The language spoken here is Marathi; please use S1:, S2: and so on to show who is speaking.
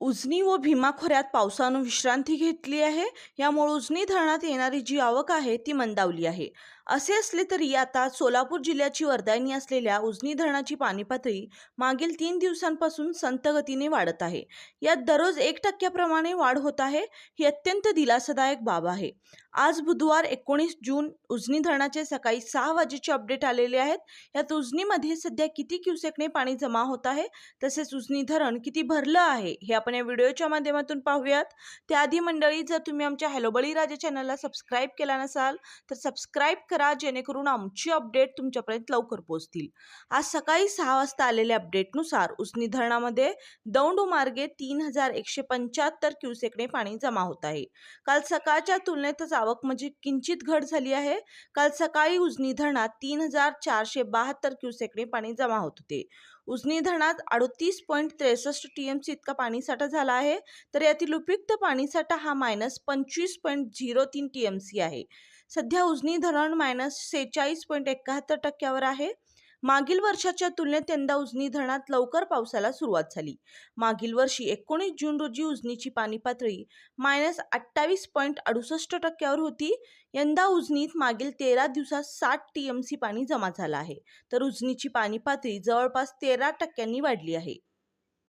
S1: उजनी व भीमा खोऱ्यात पावसानं विश्रांती घेतली आहे. यामुळे उजनी धरणात येणारी जी आवक आहे ती मंदावली आहे. असे असले तरी आता सोलापूर जिल्ह्याची वरदायनी असलेल्या उजनी धरणाची पाणी पातळी मागील तीन दिवसांपासून संत गतीने वाढत आहे. यात दररोज एक टक्क्याप्रमाणे वाढ होत आहे ही अत्यंत दिलासादायक बाब आहे. आज बुधवार एकोणीस जून उजनी धरणाचे सकाळी सहा वाजेचे अपडेट आलेले आहेत. यात उजनीमध्ये सध्या किती क्युसेकने पाणी जमा होत आहे तसेच उजनी धरण किती भरलं आहे हे आपण या व्हिडिओच्या माध्यमातून पाहूयात. त्याआधी मंडळी जर तुम्ही आमच्या हॅलो बळीराजा चॅनलला सबस्क्राईब केला नसाल तर सबस्क्राईब करा. जेणेकरून आमची अपडेट तुमच्यापर्यंत लवकर पोहोचतील. आज सकाळी सहा वाजता आलेल्या अपडेटनुसार उजनी धरणामध्ये दौंड मार्गे तीन हजार एकशे पंच्याहत्तर क्युसेकने पाणी जमा होत आहे. काल सकाळच्या तुलनेतच आवक म्हणजे किंचित घट झाली आहे. काल सकाळी उजनी धरणात तीन हजार चारशे बहात्तर क्युसेकने पाणी जमा होत होते. उजनी धरणात अडतीस पॉईंट त्रेसष्ट टी एम सी इतका पाणीसाठा झाला आहे. तर यातील उपयुक्त पाणीसाठा हा मायनस पंचवीस पॉईंट झिरो तीन टी एम सी आहे. सध्या उजनी धरण मायनस सेहेचाळीस पॉईंट एकाहत्तर टक्क्यावर आहे. मागील वर्षाच्या तुलनेत यंदा उजनी धरणात लवकर पावसाला सुरुवात झाली. मागील वर्षी एकोणीस जून रोजी उजनीची पाणी पातळी मायनस अठ्ठावीस पॉईंट अडुसष्ट टक्क्यावर होती. यंदा उजनीत मागील तेरा दिवसात साठ टी एम सी पाणी जमा झालं आहे. तर उजनीची पाणी पातळी जवळपास तेरा टक्क्यांनी वाढली आहे.